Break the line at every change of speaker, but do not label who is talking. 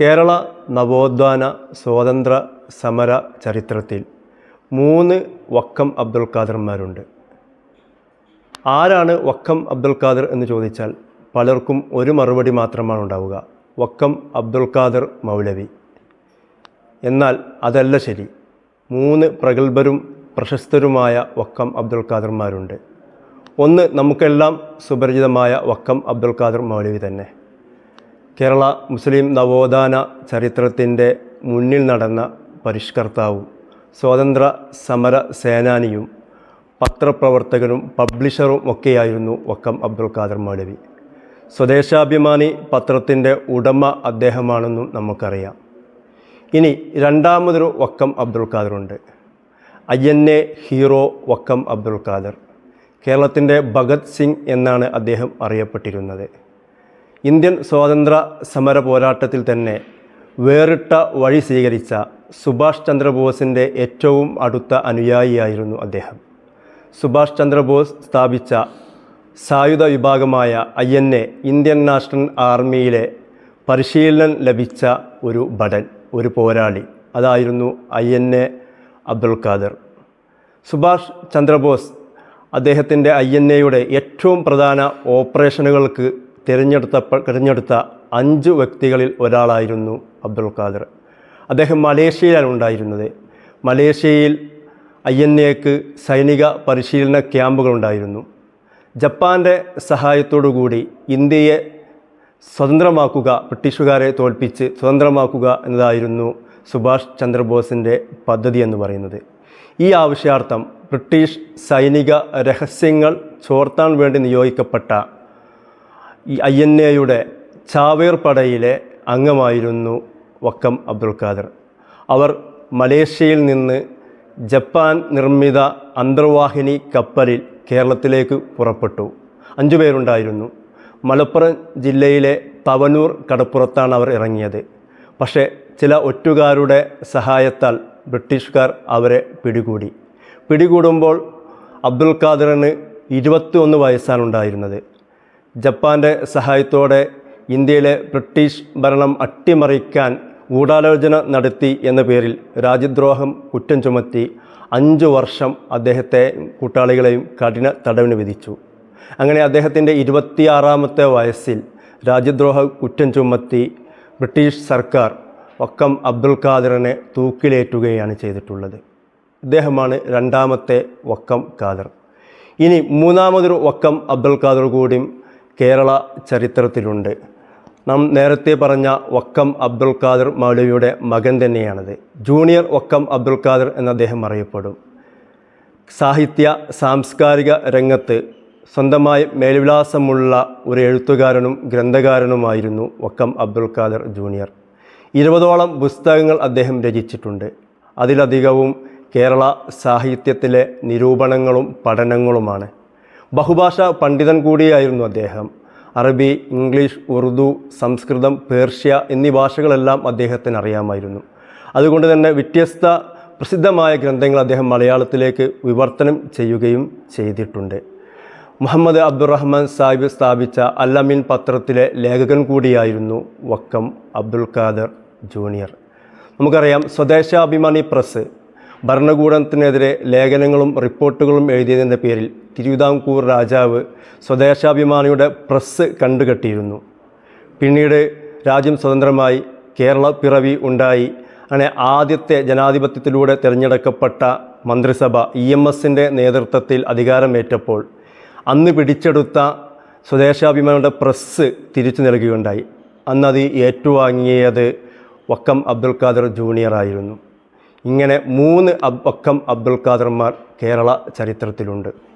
കേരള നവോത്ഥാന സ്വാതന്ത്ര്യ സമര ചരിത്രത്തിൽ മൂന്ന് വക്കം അബ്ദുൽ ഖാദർമാരുണ്ട്. ആരാണ് വക്കം അബ്ദുൽ ഖാദർ എന്ന് ചോദിച്ചാൽ പലർക്കും ഒരു മറുപടി മാത്രമാണ് ഉണ്ടാവുക. വക്കം അബ്ദുൽ ഖാദർ മൗലവി. എന്നാൽ അതല്ല ശരി. മൂന്ന് പ്രഗത്ഭരും പ്രശസ്തരുമായ വക്കം അബ്ദുൽ ഖാദർമാരുണ്ട്. ഒന്ന് നമുക്കെല്ലാം സുപരിചിതമായ വക്കം അബ്ദുൽ ഖാദർ മൗലവി തന്നെ. കേരള മുസ്ലിം നവോത്ഥാന ചരിത്രത്തിന്റെ മുന്നിൽ നടന്ന പരിഷ്കർത്താവും സ്വാതന്ത്ര്യ സമര സേനാനിയും പത്രപ്രവർത്തകനും പബ്ലിഷറും ഒക്കെയായിരുന്നു വക്കം അബ്ദുൽ ഖാദർ മൗലവി. സ്വദേശാഭിമാനി പത്രത്തിന്റെ ഉടമ അദ്ദേഹമാണെന്നും നമുക്കറിയാം. ഇനി രണ്ടാമതൊരു Vakkom Abdul ഖാദറുണ്ട് I N A hero Vakkom Abdul Khadar. കേരളത്തിന്റെ ഭഗത് സിംഗ് എന്നാണ് അദ്ദേഹം അറിയപ്പെട്ടിരുന്നത്. ഇന്ത്യൻ സ്വാതന്ത്ര്യ സമര പോരാട്ടത്തിൽ തന്നെ വേറിട്ട വഴി സ്വീകരിച്ച സുഭാഷ് ചന്ദ്രബോസിന്റെ ഏറ്റവും അടുത്ത അനുയായിയായിരുന്നു അദ്ദേഹം. സുഭാഷ് ചന്ദ്രബോസ് സ്ഥാപിച്ച സായുധ വിഭാഗമായ I N A Indian national ആർമിയിലെ പരിശീലനം ലഭിച്ച ഒരു ഭടൻ ഒരു പോരാളി. അതായിരുന്നു I N A Abdul Khadar. Subhash Chandrabose അദ്ദേഹത്തിന്റെ ഐ എൻ എയുടെ ഏറ്റവും പ്രധാന ഓപ്പറേഷനുകൾക്ക് തിരഞ്ഞെടുത്ത തിരഞ്ഞെടുത്ത അഞ്ച് വ്യക്തികളിൽ ഒരാളായിരുന്നു അബ്ദുൽ ഖാദർ. അദ്ദേഹം മലേഷ്യയിലാണ് ഉണ്ടായിരുന്നത്. മലേഷ്യയിൽ ഐ എൻ എക്ക് സൈനിക പരിശീലന ക്യാമ്പുകളുണ്ടായിരുന്നു ജപ്പാന്റെ സഹായത്തോടുകൂടി ഇന്ത്യയെ സ്വതന്ത്രമാക്കുക ബ്രിട്ടീഷുകാരെ തോൽപ്പിച്ച് സ്വതന്ത്രമാക്കുക എന്നതായിരുന്നു സുഭാഷ് ചന്ദ്രബോസിന്റെ പദ്ധതി എന്ന് പറയുന്നത്. ഈ ആവശ്യാർത്ഥം ബ്രിട്ടീഷ് സൈനിക രഹസ്യങ്ങൾ ചോർത്താൻ വേണ്ടി നിയോഗിക്കപ്പെട്ട ഈ ഐ എൻ എയുടെ ചാവേർ പടയിലെ അംഗമായിരുന്നു വക്കം അബ്ദുൽ ഖാദർ. അവർ മലേഷ്യയിൽ നിന്ന് ജപ്പാൻ നിർമ്മിത അന്തർവാഹിനി കപ്പലിൽ കേരളത്തിലേക്ക് പുറപ്പെട്ടു. അഞ്ചു പേരുണ്ടായിരുന്നു. മലപ്പുറം ജില്ലയിലെ തവനൂർ കടപ്പുറത്താണ് അവർ ഇറങ്ങിയത്. പക്ഷേ ചില ഒറ്റുകാരുടെ സഹായത്താൽ ബ്രിട്ടീഷുകാർ അവരെ പിടികൂടി. പിടികൂടുമ്പോൾ അബ്ദുൽ ഖാദറിന് ഇരുപത്തി ഒന്ന് വയസ്സാണ് ഉണ്ടായിരുന്നത് ജപ്പാന്റെ സഹായത്തോടെ ഇന്ത്യയിലെ ബ്രിട്ടീഷ് ഭരണം അട്ടിമറിക്കാൻ ഗൂഢാലോചന നടത്തി എന്ന പേരിൽ രാജ്യദ്രോഹം കുറ്റം ചുമത്തി അഞ്ചു വർഷം അദ്ദേഹത്തെ കൂട്ടാളികളെയും കഠിന തടവിന് വിധിച്ചു. അങ്ങനെ അദ്ദേഹത്തിന്റെ ഇരുപത്തിയാറാമത്തെ വയസ്സിൽ രാജ്യദ്രോഹ കുറ്റം ചുമത്തി ബ്രിട്ടീഷ് സർക്കാർ വക്കം അബ്ദുൽ ഖാദറിനെ തൂക്കിലേറ്റുകയാണ് ചെയ്തിട്ടുള്ളത്. ഇദ്ദേഹമാണ് രണ്ടാമത്തെ വക്കം ഖാദർ. ഇനി മൂന്നാമതൊരു വക്കം അബ്ദുൽ ഖാദർ കൂടിയും കേരള ചരിത്രത്തിലുണ്ട്. നാം നേരത്തെ പറഞ്ഞ വക്കം അബ്ദുൽ ഖാദർ മൗലവിയുടെ മകൻ തന്നെയാണത്. ജൂനിയർ വക്കം അബ്ദുൽ ഖാദർ എന്ന് അദ്ദേഹം അറിയപ്പെടും. സാഹിത്യ സാംസ്കാരിക രംഗത്ത് സ്വന്തമായി മേൽവിലാസമുള്ള ഒരു എഴുത്തുകാരനും ഗ്രന്ഥകാരനുമായിരുന്നു വക്കം അബ്ദുൽ ഖാദർ ജൂനിയർ. ഇരുപതോളം പുസ്തകങ്ങൾ അദ്ദേഹം രചിച്ചിട്ടുണ്ട്. അതിലധികവും കേരള സാഹിത്യത്തിലെ നിരൂപണങ്ങളും പഠനങ്ങളുമാണ്. ബഹുഭാഷാ പണ്ഡിതൻ കൂടിയായിരുന്നു അദ്ദേഹം. അറബി ഇംഗ്ലീഷ് ഉറുദു സംസ്കൃതം പേർഷ്യ എന്നീ ഭാഷകളെല്ലാം അദ്ദേഹത്തിന് അറിയാമായിരുന്നു. അതുകൊണ്ട് തന്നെ വ്യത്യസ്ത പ്രസിദ്ധമായ ഗ്രന്ഥങ്ങൾ അദ്ദേഹം മലയാളത്തിലേക്ക് വിവർത്തനം ചെയ്യുകയും ചെയ്തിട്ടുണ്ട്. മുഹമ്മദ് അബ്ദുറഹ്മാൻ സാഹിബ് സ്ഥാപിച്ച അല്ലമീൻ പത്രത്തിലെ ലേഖകൻ കൂടിയായിരുന്നു വക്കം അബ്ദുൽ ഖാദർ ജൂനിയർ. നമുക്കറിയാം സ്വദേശാഭിമാനി പ്രസ് ഭരണകൂടത്തിനെതിരെ ലേഖനങ്ങളും റിപ്പോർട്ടുകളും എഴുതിയതിന്റെ പേരിൽ തിരുവിതാംകൂർ രാജാവ് സ്വദേശാഭിമാനിയുടെ പ്രസ് കണ്ടുകെട്ടിയിരുന്നു. പിന്നീട് രാജ്യം സ്വതന്ത്രമായി കേരള പിറവി ഉണ്ടായി. അങ്ങനെ ആദ്യത്തെ ജനാധിപത്യത്തിലൂടെ തിരഞ്ഞെടുക്കപ്പെട്ട മന്ത്രിസഭ ഇ എം എസിന്റെ നേതൃത്വത്തിൽ അധികാരമേറ്റപ്പോൾ അന്ന് പിടിച്ചെടുത്ത സ്വദേശാഭിമാനിയുടെ പ്രസ് തിരിച്ചു നൽകുകയുണ്ടായി. അന്നത് ഏറ്റുവാങ്ങിയത് വക്കം അബ്ദുൽ ഖാദർ ജൂനിയർ ആയിരുന്നു. ഇങ്ങനെ മൂന്ന് വക്കം അബ്ദുൽ ഖാദർമാർ കേരള ചരിത്രത്തിലുണ്ട്.